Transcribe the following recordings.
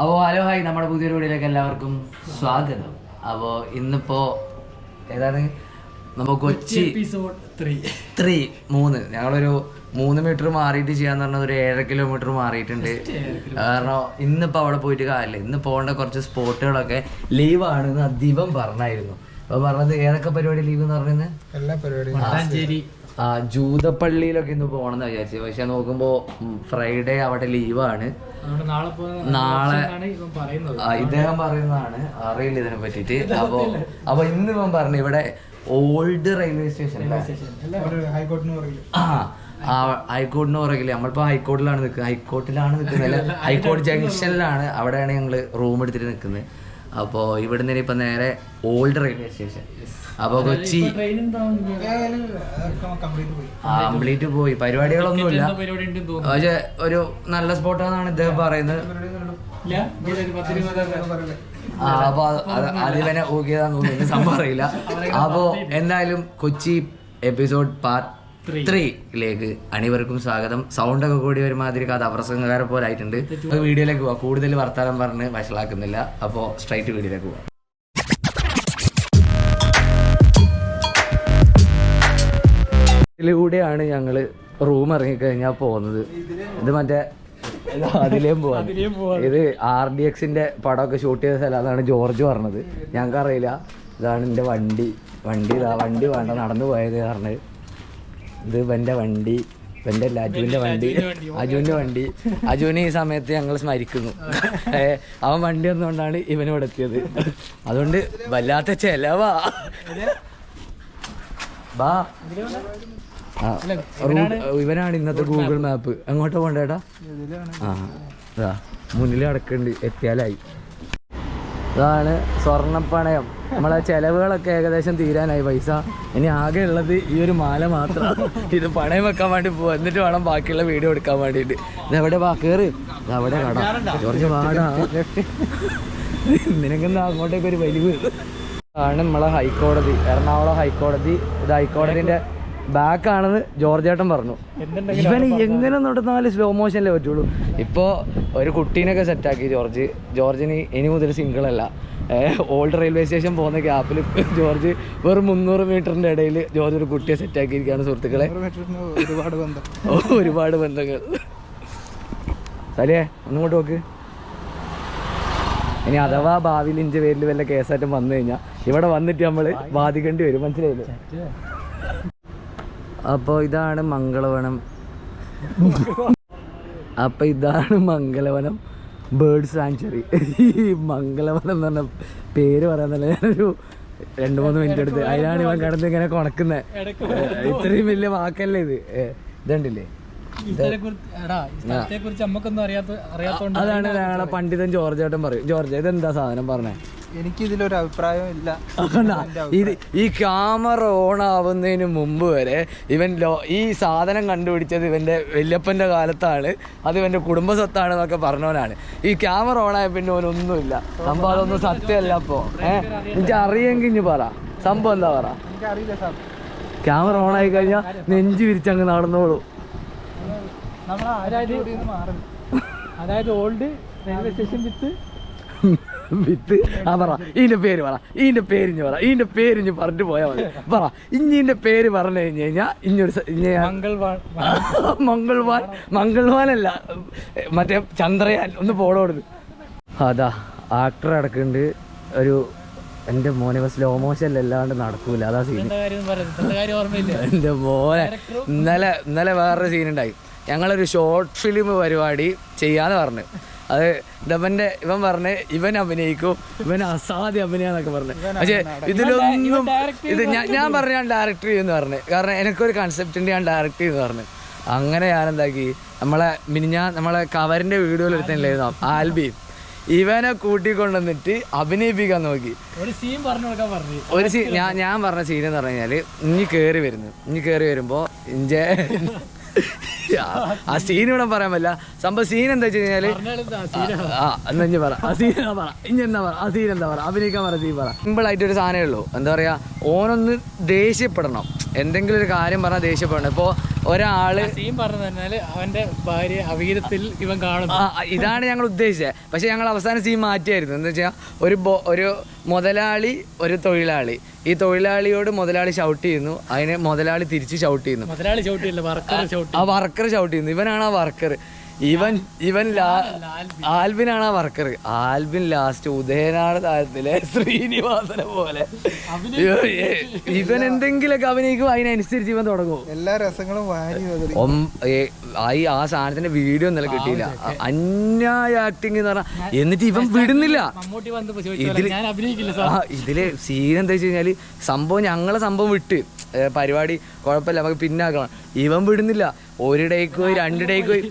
അപ്പോൾ hello hi. നമ്മുടെ പുതിയൊരു വീഡിയോയിലേക്ക് എല്ലാവർക്കും സ്വാഗതം. അപ്പോ ഇന്നിപ്പോ ഏതാണ്? നമ്മ കൊച്ചി എപ്പിസോഡ് ത്രീ മൂന്ന്. ഞങ്ങളൊരു മൂന്ന് മീറ്റർ മാറിയിട്ട് ചെയ്യാന്ന് പറഞ്ഞ ഒരു ഏഴര കിലോമീറ്റർ മാറിയിട്ടുണ്ട്. കാരണം ഇന്നിപ്പോ അവിടെ പോയിട്ട് കാര്യമില്ല. ഇന്ന് പോകേണ്ട കുറച്ച് സ്പോട്ടുകളൊക്കെ ലീവ് എന്ന് അധികം പറഞ്ഞായിരുന്നു. അപ്പൊ പറഞ്ഞത് ഏതൊക്കെ പരിപാടി ലീവ് എന്ന് പറയുന്നത് എല്ലാ പരിപാടിയും ആ ജൂതപ്പള്ളിയിലൊക്കെ ഇന്ന് പോകണം എന്ന് വിചാരിച്ചു. പക്ഷെ നോക്കുമ്പോ ഫ്രൈഡേ അവിടെ ലീവാണ് നാളെ ഇദ്ദേഹം പറയുന്നതാണ്. അറിയില്ല ഇതിനെ പറ്റിട്ട് അപ്പൊ അപ്പൊ ഇന്ന് ഇവൻ പറഞ്ഞു ഇവിടെ ഓൾഡ് റെയിൽവേ സ്റ്റേഷൻ ആ ആ ഹൈക്കോർട്ടിന് പുറകിൽ. നമ്മളിപ്പോ ഹൈക്കോർട്ടിലാണ് നിൽക്കുന്നത് ഹൈക്കോർട്ടിലാണ് നിൽക്കുന്നത് ഹൈക്കോർട്ട് ജംഗ്ഷനിലാണ് അവിടെയാണ് ഞങ്ങൾ റൂം എടുത്തിട്ട് നിൽക്കുന്നത് അപ്പോ ഇവിടുന്ന് ഇപ്പൊ നേരെ ഓൾഡ് റെയിൽവേ സ്റ്റേഷൻ അപ്പൊ കൊച്ചി ട്രെയിനും കംപ്ലീറ്റ് പോയി. കംപ്ലീറ്റ് പോയി. പരിപാടികളൊന്നുമില്ല. പരിപാടി ഉണ്ടെന്ന് തോന്നുന്നു. പക്ഷെ ഒരു നല്ല സ്പോട്ടാണെന്നാണ് ഇദ്ദേഹം പറയുന്നത്. ആ, അപ്പൊ അത് തന്നെ അതിവനെ ഊക്കിയതാന്ന് തോന്നുന്നു. എനിക്ക് സംഭവം അറിയില്ല. അപ്പോ എന്തായാലും കൊച്ചി എപ്പിസോഡ് പാർട്ട് ത്രീയിലേക്ക് അണിവർക്കും സ്വാഗതം. സൗണ്ട് ഒക്കെ കൂടി ഒരുമാതിരി കഥാപ്രസംഗകാരെ പോലെ ആയിട്ടുണ്ട്. വീഡിയോയിലേക്ക് പോവാം. കൂടുതൽ വർത്തമാനം പറഞ്ഞ് വഷളാക്കുന്നില്ല. അപ്പോ സ്ട്രൈറ്റ് വീഡിയോയിലേക്ക് പോവാം. ഇതിലൂടെയാണ് ഞങ്ങൾ റൂം ഇറങ്ങിക്കഴിഞ്ഞാൽ പോകുന്നത് ഇത് മറ്റേ അതിലേം പോവാ. ഇത് ആർ ഡി എക്സിന്റെ പടമൊക്കെ ഷൂട്ട് ചെയ്ത സ്ഥലം. അതാണ് ജോർജ് പറഞ്ഞത്. ഞങ്ങൾക്ക് അറിയില്ല ഇതാണ് എന്റെ വണ്ടി. വണ്ടി വണ്ടി വേണ്ട നടന്നു പോയത് പറഞ്ഞത് ഇത് ഇവന്റെ വണ്ടി ഇവന്റെ അല്ല അജുവിന്റെ വണ്ടി. അജുവിന്റെ വണ്ടി അജുവിനെ ഈ സമയത്ത് ഞങ്ങൾ സ്മരിക്കുന്നു. അവൻ വണ്ടി വന്നുകൊണ്ടാണ് ഇവനിവിടെ എത്തിയത്. അതുകൊണ്ട് വല്ലാത്ത ചെലവാ. ബാ. ഇവനാണ് ഇന്നത്തെ ഗൂഗിൾ മാപ്പ്. എങ്ങോട്ടാ പോണ്ടേട്ടാ ആ മുന്നിൽ അടക്കുന്നുണ്ട് എത്തിയാലായി. ഇതാണ് സ്വർണപ്പണയം. നമ്മളെ ചെലവുകളൊക്കെ ഏകദേശം തീരാനായി പൈസ. ഇനി ആകെ ഉള്ളത് ഈ ഒരു മാല മാത്രമാണ് ഇത് പണയം വെക്കാൻ വേണ്ടി പോവാ. എന്നിട്ട് വേണം ബാക്കിയുള്ള വീഡിയോ എടുക്കാൻ വേണ്ടിയിട്ട്. ഇതെവിടെ വാ കേറ്. ഇതവിടെ കട. കുറച്ച് പാടാ നിനക്കെന്താ അങ്ങോട്ടേക്ക് ഒരു വലിവ്. ആണ് നമ്മളെ ഹൈക്കോടതി. എറണാകുളം ഹൈക്കോടതി. ഇത് ഹൈക്കോടതിന്റെ ബാക്ക് ആണെന്ന് ജോർജ് ഏട്ടൻ പറഞ്ഞു ഇവന് എങ്ങനെ നടന്നാലും സ്ലോ മോഷനിലേ പറ്റുള്ളൂ. ഇപ്പോൾ ഒരു കുട്ടീനൊക്കെ സെറ്റാക്കി ജോർജ്. ജോർജിന് ഇനി മുതൽ സിംഗിളല്ല ഓൾഡ് റെയിൽവേ സ്റ്റേഷൻ പോകുന്ന ഗ്യാപ്പിൽ ജോർജ് വെറും മുന്നൂറ് മീറ്ററിന്റെ ഇടയിൽ ജോർജ് ഒരു കുട്ടിയെ സെറ്റാക്കിയിരിക്കുകയാണ് സുഹൃത്തുക്കളെ. ഒരുപാട് ബന്ധം. ഒരുപാട് ബന്ധങ്ങൾ. സലിയേ ഒന്നുകൊണ്ട് നോക്ക്. ഇനി അഥവാ ഭാവിയിൽ ഇഞ്ച പേരിൽ വല്ല കേസായിട്ടും വന്നു കഴിഞ്ഞാൽ ഇവിടെ വന്നിട്ട് നമ്മൾ ബാധിക്കേണ്ടി വരും. മനസ്സിലായില്ലേ? അപ്പോൾ ഇതാണ് മംഗളവനം. അപ്പൊ ഇതാണ് മംഗളവനം. ബേർഡ് സാങ്ച്വറി ഈ മംഗളവനം എന്ന് പറഞ്ഞ പേര് പറയാൻ തന്നെ ഞാനൊരു രണ്ട് മൂന്ന് മിനിറ്റ് എടുത്ത് അതിനാണ് ഇവൻ കിടന്ന് ഇങ്ങനെ കൊണക്കുന്നത് ഇത്രയും വലിയ വാക്കല്ലേ ഇത്? ഇതുണ്ടല്ലേ അതാണ് ഞങ്ങളെ പണ്ഡിതൻ ജോർജ് ഏട്ടൻ പറയും. ജോർജ് ഇതെന്താ സാധനം പറഞ്ഞേ? എനിക്ക് ഇതിലൊരു അഭിപ്രായം. ഇല്ല? ഇത് ഈ ക്യാമറ ഓൺ ആവുന്നതിന് മുമ്പ് വരെ ഇവൻ ലോ ഈ സാധനം കണ്ടുപിടിച്ചത് ഇവന്റെ വല്യപ്പന്റെ കാലത്താണ്. അത് ഇവന്റെ കുടുംബസ്വത്താണ് എന്നൊക്കെ പറഞ്ഞവനാണ്. ഈ ക്യാമറ ഓൺ ആയ പിന്നെ ഓനൊന്നുമില്ല. സംഭവം അതൊന്നും സത്യമല്ല അപ്പോ ഏഹ് എനിക്ക് അറിയെങ്കിൽ ഇനി പറ. സംഭവം എന്താ പറ? ക്യാമറ ഓൺ ആയി കഴിഞ്ഞാൽ നെഞ്ച് വിരിച്ചങ്ങ് നടന്നോളൂ. അതായത് old railway station with with. ആ പറ. ഇതിന്റെ പേര് പറ. ഇതിന്റെ പേരിഞ്ഞ് പറ. ഇതിന്റെ പേരിഞ്ഞ് പറഞ്ഞിട്ട് പോയാൽ മതി. പറ. ഇഞ്ഞിന്റെ പേര് പറഞ്ഞു കഴിഞ്ഞു കഴിഞ്ഞാൽ ഇഞ്ഞൊരു മംഗൾവാൻ മംഗൾവാനല്ല മറ്റേ ചന്ദ്രയാൻ ഒന്ന് പോളോ കൊടുത്ത് അതാ. ആക്ടർ അടക്കുന്നുണ്ട് ഒരു എന്റെ മോനെ സ്ലോ മോഷൻ അല്ലാണ്ട് നടക്കൂല. അതാ സീൻ എന്റെ മോനെ. ഇന്നലെ ഇന്നലെ വേറൊരു സീൻ ഉണ്ടായി. ഞങ്ങളൊരു ഷോർട്ട് ഫിലിം പരിപാടി ചെയ്യാന്ന് പറഞ്ഞു. അത് ഇതവന്റെ ഇവൻ പറഞ്ഞ് ഇവൻ അഭിനയിക്കും ഇവൻ അസാധ്യ അഭിനയെന്നൊക്കെ പറഞ്ഞു. പക്ഷെ ഇതിലൊന്നും ഇത് ഞാൻ ഞാൻ പറഞ്ഞു ഞാൻ ഡയറക്ടർ ചെയ്യുമെന്ന് പറഞ്ഞു. കാരണം എനിക്കൊരു കൺസെപ്റ്റിന്റെ ഞാൻ ഡയറക്ട് ചെയ്യുന്നു പറഞ്ഞു. അങ്ങനെ ഞാൻ എന്താക്കി നമ്മളെ മിനിഞ്ഞ നമ്മളെ കവറിന്റെ വീഡിയോയിൽ എടുത്തില്ലായിരുന്നു ആൽബി. ഇവനെ കൂട്ടിക്കൊണ്ടുവന്നിട്ട് അഭിനയിപ്പിക്കാൻ നോക്കി. ഒരു സീൻ പറഞ്ഞു കൊടുക്കാൻ പറഞ്ഞു. ഒരു സീൻ ഞാൻ ഞാൻ പറഞ്ഞ സീൻ എന്ന് പറഞ്ഞു കഴിഞ്ഞാൽ ഇനി കേറി വരുന്നു. ഇനി കേറി വരുമ്പോ ഇഞ്ചെ ആ സീൻ ഇവിടെ പറയാൻ പറ്റില്ല. സംഭവം സീൻ എന്താ വെച്ച് കഴിഞ്ഞാൽ ആ എന്നാ ഇഞ്ഞി പറ. ആ സീൻ എന്നാ പറ? ഇനി എന്താ പറ? ആ സീൻ എന്താ പറ? അഭിനയിക്കാൻ പറ സീൻ പറ. സിമ്പിൾ ആയിട്ട് ഒരു സാധനമേ ഉള്ളൂ. എന്താ പറയാ ഓനൊന്ന് ദേഷ്യപ്പെടണം. എന്തെങ്കിലും ഒരു കാര്യം പറഞ്ഞാൽ ദേഷ്യപ്പെടണം ഇപ്പോൾ ഒരാൾ സീൻ പറഞ്ഞു തന്നാൽ അവന്റെ ഭാര്യ അവീതത്തിൽ ഇവൻ കാണുന്നു. ആ, ഇതാണ് ഞങ്ങൾ ഉദ്ദേശിച്ചത്. പക്ഷെ ഞങ്ങൾ അവസാന സീൻ മാറ്റിയായിരുന്നു. എന്താ വെച്ചാൽ ഒരു ഒരു മുതലാളി ഒരു തൊഴിലാളി. ഈ തൊഴിലാളിയോട് മുതലാളി ഷൗട്ട് ചെയ്യുന്നു. അതിന് മുതലാളി തിരിച്ച് ഷൗട്ട് ചെയ്യുന്നു. മുതലാളി ചവിട്ടിയല്ല വർക്കർ ഷൗട്ട് ആ വർക്കർ ഷൗട്ട് ചെയ്യുന്നു. ഇവനാണ് ആ വർക്കർ ഇവൻ ഇവൻ ആൽബിൻ ആണ് ആ വർക്കർ ആൽബിൻ ലാസ്റ്റ് ഉദയനാട് താരത്തിലെ ശ്രീനിവാസനെ പോലെ. ഇവൻ എന്തെങ്കിലുമൊക്കെ അഭിനയിക്കും അതിനനുസരിച്ച് ഇവൻ തുടങ്ങും. എല്ലാ രസങ്ങളും വാരി വകറി ആ ആ സാധനത്തിന്റെ വീഡിയോ ഇന്നലെ കിട്ടിയില്ല. അന്യായ ആക്ടിങ് എന്ന് പറഞ്ഞാൽ എന്നിട്ട് ഇവൻ വിടുന്നില്ല. ഇതിൽ വന്നപ്പോ ചോദിച്ചു ഞാൻ അഭിനയിക്കില്ല സാർ. ഇതിൽ സീൻ എന്താ വെച്ച് കഴിഞ്ഞാൽ സംഭവം ഞങ്ങളെ സംഭവം വിട്ട് പരിപാടി കുഴപ്പമില്ല നമുക്ക് പിന്നാക്കണം. ഇവൻ വിടുന്നില്ല. ഒരു ഡേക്ക് പോയി രണ്ട് ഡേക്ക് പോയി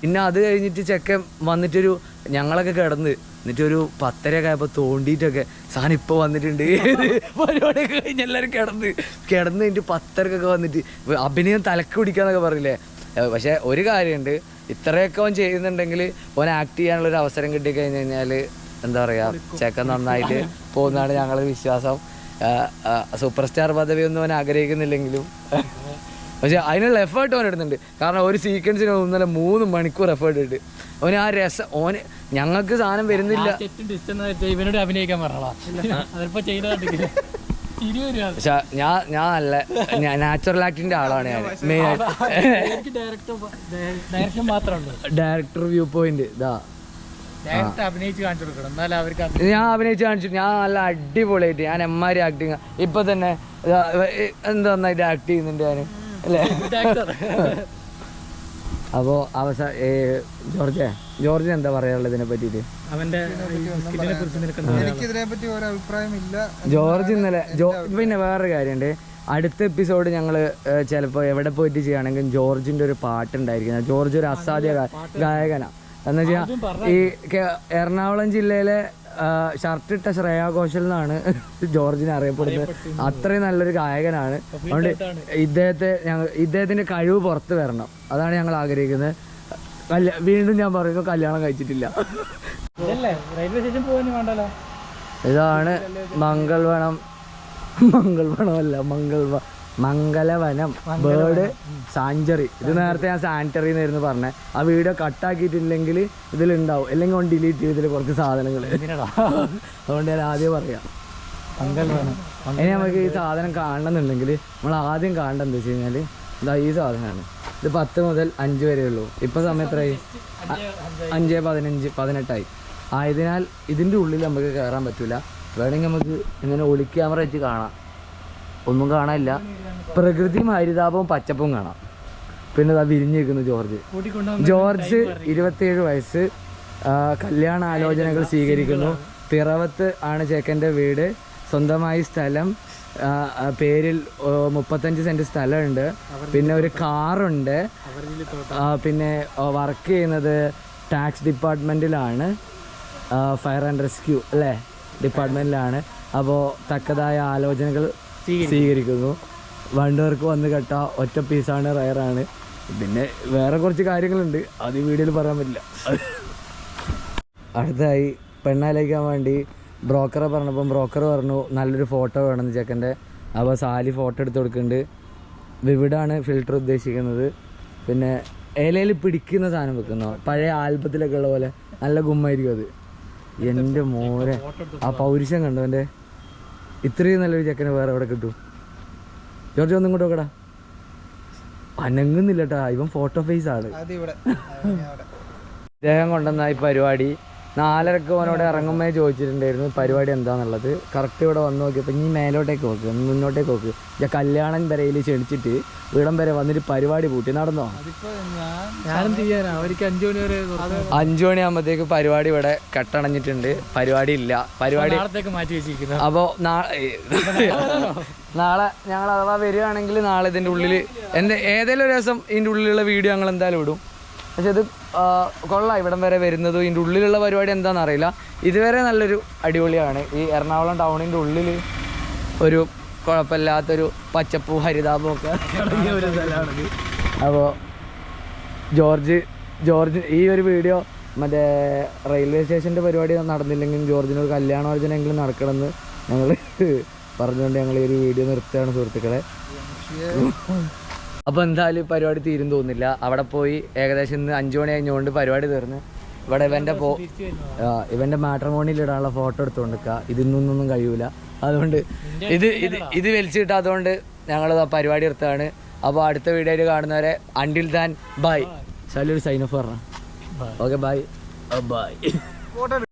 പിന്നെ അത് കഴിഞ്ഞിട്ട് ചെക്കൻ വന്നിട്ടൊരു ഞങ്ങളൊക്കെ കിടന്ന് എന്നിട്ടൊരു പത്തരയൊക്കെ ആയപ്പോൾ തോണ്ടിയിട്ടൊക്കെ സാധനം ഇപ്പോൾ വന്നിട്ടുണ്ട്. പരിപാടി കഴിഞ്ഞ് എല്ലാവരും കിടന്ന് കിടന്ന് കഴിഞ്ഞിട്ട് പത്തരക്കൊക്കെ വന്നിട്ട് അഭിനയം തലക്ക് പിടിക്കാന്നൊക്കെ പറയില്ലേ പക്ഷെ ഒരു കാര്യമുണ്ട് ഇത്രയൊക്കെ അവൻ ചെയ്യുന്നുണ്ടെങ്കിൽ ഓൻ ആക്ട് ചെയ്യാനുള്ള ഒരു അവസരം കിട്ടി കഴിഞ്ഞ് കഴിഞ്ഞാൽ എന്താ പറയാ ചെക്കൻ നന്നായിട്ട് പോകുന്നതാണ് ഞങ്ങളുടെ വിശ്വാസം. സൂപ്പർ സ്റ്റാർ പദവി ഒന്നും അവൻ ആഗ്രഹിക്കുന്നില്ലെങ്കിലും. പക്ഷെ അതിനുള്ള എഫേർട്ട് അവൻ ഇടുന്നുണ്ട് കാരണം ഒരു സീക്വൻസിന് ഇന്നലെ മൂന്ന് മണിക്കൂർ എഫേർട്ട് ഇട്ട്. അവന് ആ രസം ഓന് ഞങ്ങൾക്ക് സാധനം വരുന്നില്ല. ഇവനോട് അഭിനയിക്കാൻ പക്ഷെ ഞാൻ ഞാൻ നല്ല നാച്ചുറൽ ആക്ടിന്റെ ആളാണ് ഞാൻ. മെയിൻ ആയിട്ട്. ഡയറക്ടർ ഡയറക്ഷൻ മാത്രമേ ഡയറക്ടർ വ്യൂ പോയിന്റ് ഇതാ. ഡയറക്ടർ അഭിനയിച്ച് കാണിച്ചു കൊടുക്കണം. എന്നാലും അവർക്ക് ഞാൻ അഭിനയിച്ച് കാണിച്ചു. ഞാൻ നല്ല അടിപൊളിയായിട്ട് ഞാൻ എമ്മാരി ആക്ടിങ് ഇപ്പൊ തന്നെ എന്താ നന്നായിട്ട് ആക്ട് ചെയ്യുന്നുണ്ട് ഞാൻ അല്ലേ? Actor. അപ്പോ അവസാന ജോർജ് ജോർജിന് എന്താ പറയാനുള്ളത് ഇതിനെ പറ്റിയിട്ട്? അവന്റെ എനിക്കിതിനെ പറ്റി ഒരു അഭിപ്രായം ഇല്ല ജോർജ് ഇന്നലെ ജോ പിന്നെ വേറൊരു കാര്യമുണ്ട് അടുത്ത എപ്പിസോഡ് ഞങ്ങൾ ചിലപ്പോൾ എവിടെ പോയിട്ട് ചെയ്യുകയാണെങ്കിൽ ജോർജിന്റെ ഒരു പാട്ടുണ്ടായിരിക്കുന്നത് ജോർജ് ഒരു അസാധ്യ ഗായകനാണ് ഗായകനാ. എന്ന് വെച്ചാൽ ഈ എറണാകുളം ജില്ലയിലെ ഷർട്ടിട്ട ശ്രേയാ ഘോഷൽ എന്നാണ് ജോർജിനെ അറിയപ്പെടുന്നത്. അത്രയും നല്ലൊരു ഗായകനാണ്. അതുകൊണ്ട് ഇദ്ദേഹത്തെ ഞങ്ങൾ ഇദ്ദേഹത്തിന്റെ കഴിവ് പുറത്ത് വരണം. അതാണ് ഞങ്ങൾ ആഗ്രഹിക്കുന്നത്. കല്യ വീണ്ടും ഞാൻ പറയുന്നു കല്യാണം കഴിച്ചിട്ടില്ല. ഇതാണ് മംഗൾവണം മംഗൾവണമല്ല മംഗൾവ മംഗലവനം ബേർഡ് സാഞ്ചറി. ഇത് നേരത്തെ ഞാൻ സാനിറ്ററി എന്നായിരുന്നു പറഞ്ഞത് ആ വീഡിയോ കട്ടാക്കിയിട്ടില്ലെങ്കിൽ ഇതിലുണ്ടാവും. അല്ലെങ്കിൽ ഓൺ ഡിലീറ്റ് ചെയ്തിൽ കുറച്ച് സാധനങ്ങൾ. അതുകൊണ്ട് ഞാൻ ആദ്യം പറയാം. ഇനി നമുക്ക് ഈ സാധനം കാണണമെന്നുണ്ടെങ്കിൽ നമ്മൾ ആദ്യം കാണേണ്ടത് എന്താ വെച്ച് കഴിഞ്ഞാൽ ഇതാ ഈ സാധനമാണ്. ഇത് പത്ത് മുതൽ അഞ്ച് വരെ ഉള്ളൂ. ഇപ്പം സമയം എത്രയായി? അഞ്ച് പതിനഞ്ച് പതിനെട്ടായി. ആയതിനാൽ ഇതിന്റെ ഉള്ളിൽ നമുക്ക് കയറാൻ പറ്റില്ല വേണമെങ്കിൽ നമുക്ക് ഇങ്ങനെ ഒളി ക്യാമറ വെച്ച് കാണാം. ഒന്നും കാണാനില്ല. പ്രകൃതിയും ഹരിതാപവും പച്ചപ്പും കാണാം. പിന്നെ ഇതാ വിരിഞ്ഞു നിൽക്കുന്നു ജോർജ് ജോർജ് ഇരുപത്തിയേഴ് വയസ്സ്. കല്യാണ ആലോചനകൾ സ്വീകരിക്കുന്നു. പിറവത്ത് ആണ് ചേക്കന്റെ വീട്. സ്വന്തമായി സ്ഥലം. പേരിൽ മുപ്പത്തഞ്ച് സെന്റ് സ്ഥലമുണ്ട്. പിന്നെ ഒരു കാറുണ്ട്. പിന്നെ വർക്ക് ചെയ്യുന്നത് ടാക്സ് ഡിപ്പാർട്ട്മെന്റിലാണ്. ഫയർ ആൻഡ് റെസ്ക്യൂ അല്ലേ? ഡിപ്പാർട്ട്മെന്റിലാണ്. അപ്പോൾ തക്കതായ ആലോചനകൾ സ്വീകരിക്കുന്നു. വണ്ടവർക്ക് വന്ന് കെട്ട ഒറ്റ പീസാണ് റയറാണ്. പിന്നെ വേറെ കുറച്ച് കാര്യങ്ങളുണ്ട്. അത് ഈ വീഡിയോയിൽ പറയാൻ പറ്റില്ല. അടുത്തായി പെണ്ണാലേക്കാൻ വേണ്ടി ബ്രോക്കറെ പറഞ്ഞപ്പം ബ്രോക്കർ പറഞ്ഞു നല്ലൊരു ഫോട്ടോ വേണമെന്ന് ചെക്കന്റെ. അപ്പോൾ സാലി ഫോട്ടോ എടുത്ത് കൊടുക്കുന്നുണ്ട്. വിവിഡാണ് ഫിൽറ്റർ ഉദ്ദേശിക്കുന്നത്. പിന്നെ ഇലയിൽ പിടിക്കുന്ന സാധനം വെക്കുന്നു? പഴയ ആൽബത്തിലൊക്കെ ഉള്ള പോലെ നല്ല ഗുമ്മായിരിക്കും അത്. എന്റെ മോനെ. ആ പൗരുഷം കണ്ടോ എന്റെ ഇത്രയും നല്ലൊരു ചെക്കനെ വേറെ എവിടെ കിട്ടും? ജോർജ് ഒന്നും ഇങ്ങോട്ട് നോക്കടാ. അനങ്ങുന്നില്ല കേട്ടാ ഇവൻ ഫോട്ടോ ഫേസ് ആണ്. ഇദ്ദേഹം കൊണ്ടുവന്ന ഈ പരിപാടി നാലരക്ക് അവനോട് ഇറങ്ങുമ്പോൾ ചോദിച്ചിട്ടുണ്ടായിരുന്നു പരിപാടി എന്താണെന്നുള്ളത് കറക്റ്റ് ഇവിടെ വന്ന് നോക്കിയപ്പോൾ ഇനി മേലോട്ടേക്ക് നോക്ക് മുന്നോട്ടേക്ക് നോക്ക്. ഞാൻ കല്യാണം വരയിൽ ക്ഷണിച്ചിട്ട് വീടം വരെ വന്നിട്ട് പരിപാടി പൂട്ടി. നടന്നോ? അഞ്ചു മണി മണിയാകുമ്പോഴത്തേക്ക് പരിപാടി ഇവിടെ കെട്ടണഞ്ഞിട്ടുണ്ട്. പരിപാടി ഇല്ല. പരിപാടി അപ്പോൾ നാളെ ഞങ്ങൾ അഥവാ വരികയാണെങ്കിൽ നാളെ ഇതിന്റെ ഉള്ളിൽ എന്റെ ഏതെങ്കിലും ഒരു ദിവസം ഇതിന്റെ ഉള്ളിലുള്ള വീഡിയോ ഞങ്ങൾ എന്തായാലും ഇടും. പക്ഷെ ഇത് കൊള്ളാം. ഇവിടം വരെ വരുന്നതും. ഇതിന്റെ ഉള്ളിലുള്ള പരിപാടി എന്താണെന്ന് അറിയില്ല. ഇതുവരെ നല്ലൊരു അടിപൊളിയാണ്. ഈ എറണാകുളം ടൗണിന്റെ ഉള്ളിൽ ഒരു കുഴപ്പമില്ലാത്തൊരു പച്ചപ്പും ഹരിതാപവും ഒക്കെ അപ്പോൾ ജോർജ് ജോർജ് ഈ ഒരു വീഡിയോ മറ്റേ റെയിൽവേ സ്റ്റേഷന്റെ പരിപാടി നടന്നില്ലെങ്കിലും ജോർജിന് ഒരു കല്യാണോർജനെങ്കിലും നടക്കണമെന്ന് ഞങ്ങൾ പറഞ്ഞുകൊണ്ട് ഞങ്ങൾ ഈ ഒരു വീഡിയോ നിർത്തുകയാണ് സുഹൃത്തുക്കളെ. അപ്പോൾ എന്തായാലും പരിപാടി തീരും തോന്നില്ല അവിടെ പോയി ഏകദേശം ഇന്ന് അഞ്ചു മണി കഴിഞ്ഞുകൊണ്ട് പരിപാടി തീർന്ന്. ഇവിടെ ഇവന്റെ പോ ഇവന്റെ ഇവന്റെ മാട്രമോണിയിൽ ഇടാനുള്ള ഫോട്ടോ എടുത്തുകൊണ്ടിരിക്കുക ഇതിന്നൊന്നും കഴിയൂല. അതുകൊണ്ട് ഇത് ഇത് ഇത് വലിച്ചു കിട്ടാത്തതുകൊണ്ട് ഞങ്ങൾ പരിപാടി എടുത്താണ്. അപ്പോൾ അടുത്ത വീഡിയോയിൽ കാണുന്നവരെ അണ്ടിൽ ദാൻ ബൈ ശല്യൊരു സൈൻ ഓഫ് പറഞ്ഞ? Okay bye bye